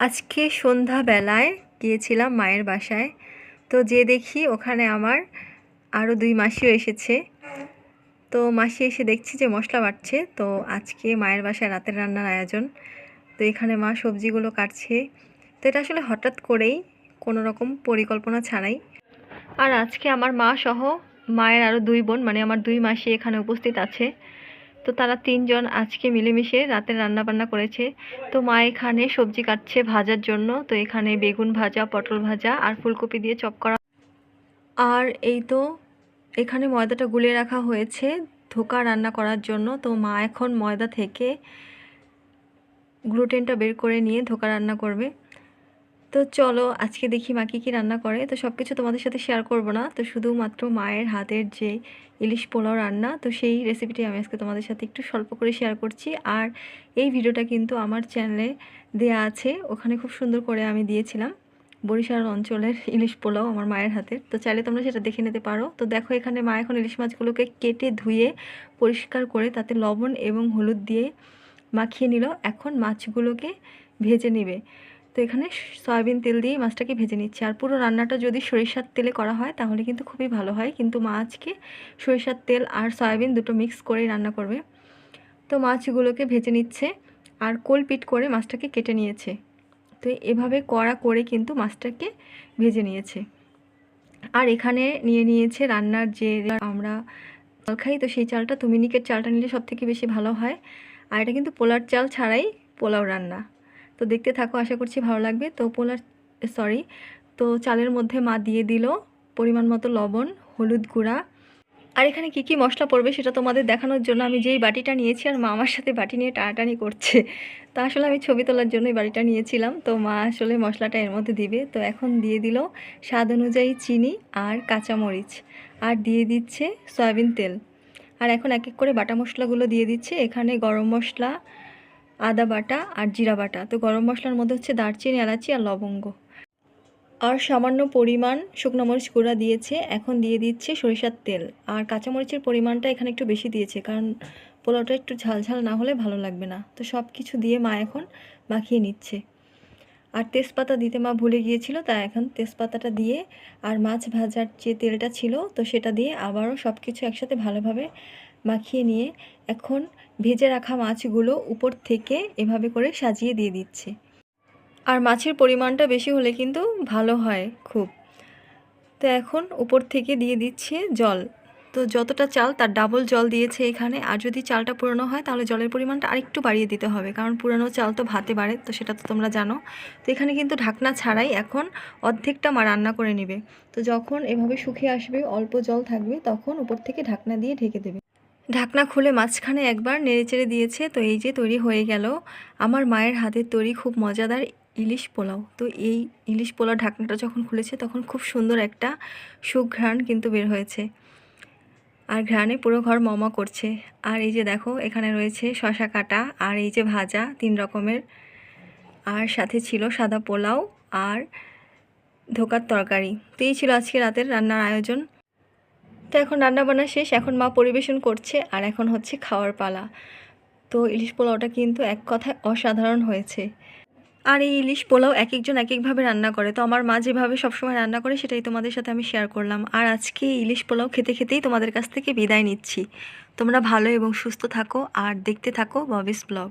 আজকে সন্ধ্যাবেলায় গিয়েছিলাম মায়ের বাসায়। তো যে দেখি ওখানে আমার আরও দুই মাসিও এসেছে। তো মাসি এসে দেখছি যে মশলা বাটছে তো আজকে মায়ের বাসায় রাতের রান্নার আয়োজন। তো এখানে মা সবজিগুলো কাটছে। তো এটা আসলে হঠাৎ করেই কোনো রকম পরিকল্পনা ছাড়াই। আর আজকে আমার মা সহ মায়ের আরও দুই বোন মানে আমার দুই মাসি এখানে উপস্থিত আছে। তো তারা তিনজন আজকে মিলেমিশে রাতে রান্না বান্না করেছে। তো মা এখানে সবজি কাটছে ভাজার জন্য। তো এখানে বেগুন ভাজা, পটল ভাজা আর ফুলকপি দিয়ে চপ করা। আর এই তো এখানে ময়দাটা গুলিয়ে রাখা হয়েছে ধোকা রান্না করার জন্য। তো মা এখন ময়দা থেকে গ্লুটেনটা বের করে নিয়ে ধোকা রান্না করবে। তো চলো, আজকে দেখি মা কী কী রান্না করে। তো সব কিছু তোমাদের সাথে শেয়ার করব না। তো শুধুমাত্র মায়ের হাতের যে ইলিশ পোলাও রান্না, তো সেই রেসিপিটি আমি আজকে তোমাদের সাথে একটু স্বল্প করে শেয়ার করছি। আর এই ভিডিওটা কিন্তু আমার চ্যানেলে দেয়া আছে। ওখানে খুব সুন্দর করে আমি দিয়েছিলাম। বরিশাল অঞ্চলের ইলিশ পোলাও আমার মায়ের হাতের। তো চাইলে তোমরা সেটা দেখে নিতে পারো। তো দেখো, এখানে মা এখন ইলিশ মাছগুলোকে কেটে ধুয়ে পরিষ্কার করে তাতে লবণ এবং হলুদ দিয়ে মাখিয়ে নিল। এখন মাছগুলোকে ভেজে নেবে। তো এখানে সয়াবিন তেল দিয়ে মাছটাকে ভেজে নিচ্ছে। আর পুরো রান্নাটা যদি সরিষার তেলে করা হয়, তাহলে কিন্তু খুবই ভালো হয়। কিন্তু মাছকে সরিষার তেল আর সয়াবিন দুটো মিক্স করেই রান্না করবে। তো মাছগুলোকে ভেজে নিচ্ছে আর কোলপিট করে মাছটাকে কেটে নিয়েছে। তো এভাবে কড়া করে কিন্তু মাছটাকে ভেজে নিয়েছে। আর এখানে নিয়ে নিয়েছে রান্নার যে আমরা চাল খাই, তো সেই চালটা, তুমিনিকের চালটা নিলে সব থেকে বেশি ভালো হয়। আর এটা কিন্তু পোলার চাল ছাড়াই পোলাও রান্না। তো দেখতে থাকো, আশা করছি ভালো লাগবে। তো পোলার সরি তো চালের মধ্যে মা দিয়ে দিল পরিমাণ মতো লবণ, হলুদ গুঁড়া। আর এখানে কি কি মশলা পড়বে সেটা তোমাদের দেখানোর জন্য আমি যেই বাটিটা নিয়েছি আর মা আমার সাথে বাটি নিয়ে টানাটানি করছে। তো আসলে আমি ছবি তোলার জন্য এই বাটিটা নিয়েছিলাম। তো মা আসলে মশলাটা এর মধ্যে দিবে। তো এখন দিয়ে দিল স্বাদ অনুযায়ী চিনি আর কাঁচামরিচ। আর দিয়ে দিচ্ছে সয়াবিন তেল। আর এখন এক এক করে বাটা মশলাগুলো দিয়ে দিচ্ছে। এখানে গরম মশলা আদা বাটা আর জিরা বাটা। তো গরম মশলার মধ্যে হচ্ছে দারচিনি, এলাচি আর লবঙ্গ। আর সামান্য পরিমাণ শুকনো মরিচ গুঁড়া দিয়েছে। এখন দিয়ে দিচ্ছে সরিষার তেল। আর কাঁচামরিচের পরিমাণটা এখানে একটু বেশি দিয়েছে, কারণ পোলাওটা একটু ঝালঝাল না হলে ভালো লাগবে না। তো সব কিছু দিয়ে মা এখন মাখিয়ে নিচ্ছে। আর তেজপাতা দিতে মা ভুলে গিয়েছিল, তাই এখন তেজপাতাটা দিয়ে আর মাছ ভাজার যে তেলটা ছিল, তো সেটা দিয়ে আবারও সব কিছু একসাথে ভালোভাবে মাখিয়ে নিয়ে এখন ভেজে রাখা মাছগুলো উপর থেকে এভাবে করে সাজিয়ে দিয়ে দিচ্ছে। আর মাছের পরিমাণটা বেশি হলে কিন্তু ভালো হয় খুব। তো এখন উপর থেকে দিয়ে দিচ্ছে জল। তো যতটা চাল, তার ডাবল জল দিয়েছে এখানে। আর যদি চালটা পুরনো হয়, তাহলে জলের পরিমাণটা আরেকটু বাড়িয়ে দিতে হবে। কারণ পুরনো চাল তো ভাতে বাড়ে, তো সেটা তো তোমরা জানো। তো এখানে কিন্তু ঢাকনা ছাড়াই এখন অর্ধেকটা মা রান্না করে নেবে। তো যখন এভাবে শুকিয়ে আসবে, অল্প জল থাকবে, তখন উপর থেকে ঢাকনা দিয়ে ঢেকে দেবে। ঢাকনা খুলে মাঝখানে একবার নেড়েচেড়ে দিয়েছে, তো এই যে তৈরি হয়ে গেল। আমার মায়ের হাতের তৈরি খুব মজাদার ইলিশ পোলাও। তো এই ইলিশ পোলাও ঢাকনাটা যখন খুলেছে, তখন খুব সুন্দর একটা সুঘ্রাণ কিন্তু বের হয়েছে। আর ঘ্রাণে পুরো ঘর মমা করছে। আর এই যে দেখো, এখানে রয়েছে শশা কাটা, আর এই যে ভাজা তিন রকমের। আর সাথে ছিল সাদা পোলাও আর ধোকার তরকারি। তো এই ছিল আজকে রাতের রান্নার আয়োজন। তো এখন রান্না বান্না শেষ, এখন মা পরিবেশন করছে আর এখন হচ্ছে খাওয়ার পালা। তো ইলিশ পোলাওটা কিন্তু এক কথায় অসাধারণ হয়েছে। আর এই ইলিশ পোলাও এক একজন এক একভাবে রান্না করে। তো আমার মা যেভাবে সবসময় রান্না করে, সেটাই তোমাদের সাথে আমি শেয়ার করলাম। আর আজকে ইলিশ পোলাও খেতে খেতেই তোমাদের কাছ থেকে বিদায় নিচ্ছি। তোমরা ভালো এবং সুস্থ থাকো আর দেখতে থাকো ববিস ব্লগ।